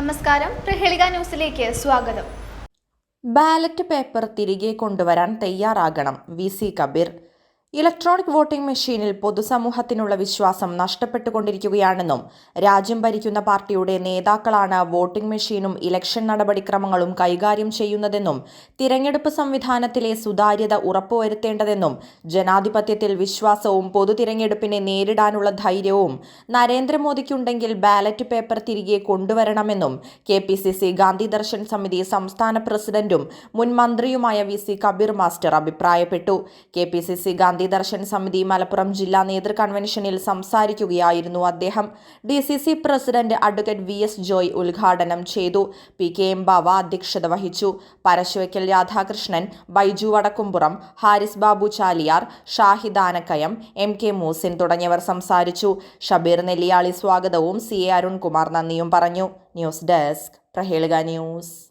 നമസ്കാരം. പ്രഹേളിക ന്യൂസിലേക്ക് സ്വാഗതം. ബാലറ്റ് പേപ്പർ തിരികെ കൊണ്ടുവരാൻ തയ്യാറാകണം V C Kabeer. Electronic voting മെഷീനിൽ പൊതുസമൂഹത്തിനുള്ള വിശ്വാസം നഷ്ടപ്പെട്ടുകൊണ്ടിരിക്കുകയാണെന്നും രാജ്യം ഭരിക്കുന്ന പാർട്ടിയുടെ നേതാക്കളാണ് വോട്ടിംഗ് മെഷീനും ഇലക്ഷൻ നടപടിക്രമങ്ങളും കൈകാര്യം ചെയ്യുന്നതെന്നും തിരഞ്ഞെടുപ്പ് സംവിധാനത്തിലെ സുതാര്യത ഉറപ്പുവരുത്തേണ്ടതെന്നും ജനാധിപത്യത്തിൽ വിശ്വാസവും പൊതു തിരഞ്ഞെടുപ്പിനെ നേരിടാനുള്ള ധൈര്യവും നരേന്ദ്രമോദിക്കുണ്ടെങ്കിൽ ബാലറ്റ് പേപ്പർ തിരികെ കൊണ്ടുവരണമെന്നും K P C C Gandhi Darshan Samithi സംസ്ഥാന പ്രസിഡന്റും മുൻ മന്ത്രിയുമായ വി സി കബീർ മാസ്റ്റർ അഭിപ്രായപ്പെട്ടു. K P C C Gandhi Darshan Samithi Malappuram ജില്ലാ നേതൃ കൺവെൻഷനിൽ സംസാരിക്കുകയായിരുന്നു അദ്ദേഹം. D C C president advocate V S Joy ഉദ്ഘാടനം ചെയ്തു. പി കെ എം ബാവ അധ്യക്ഷത വഹിച്ചു. പരശുവയ്ക്കൽ രാധാകൃഷ്ണൻ ബൈജു വടക്കുംപുറം ഹാരിസ് ബാബു ചാലിയാർ ഷാഹിദ് ആനക്കയം എം കെ മൂസിൻ തുടങ്ങിയവർ സംസാരിച്ചു. ഷബീർ നെല്ലിയാളി സ്വാഗതവും സി എ അരുൺകുമാർ നന്ദിയും പറഞ്ഞു. News desk Prahelika news.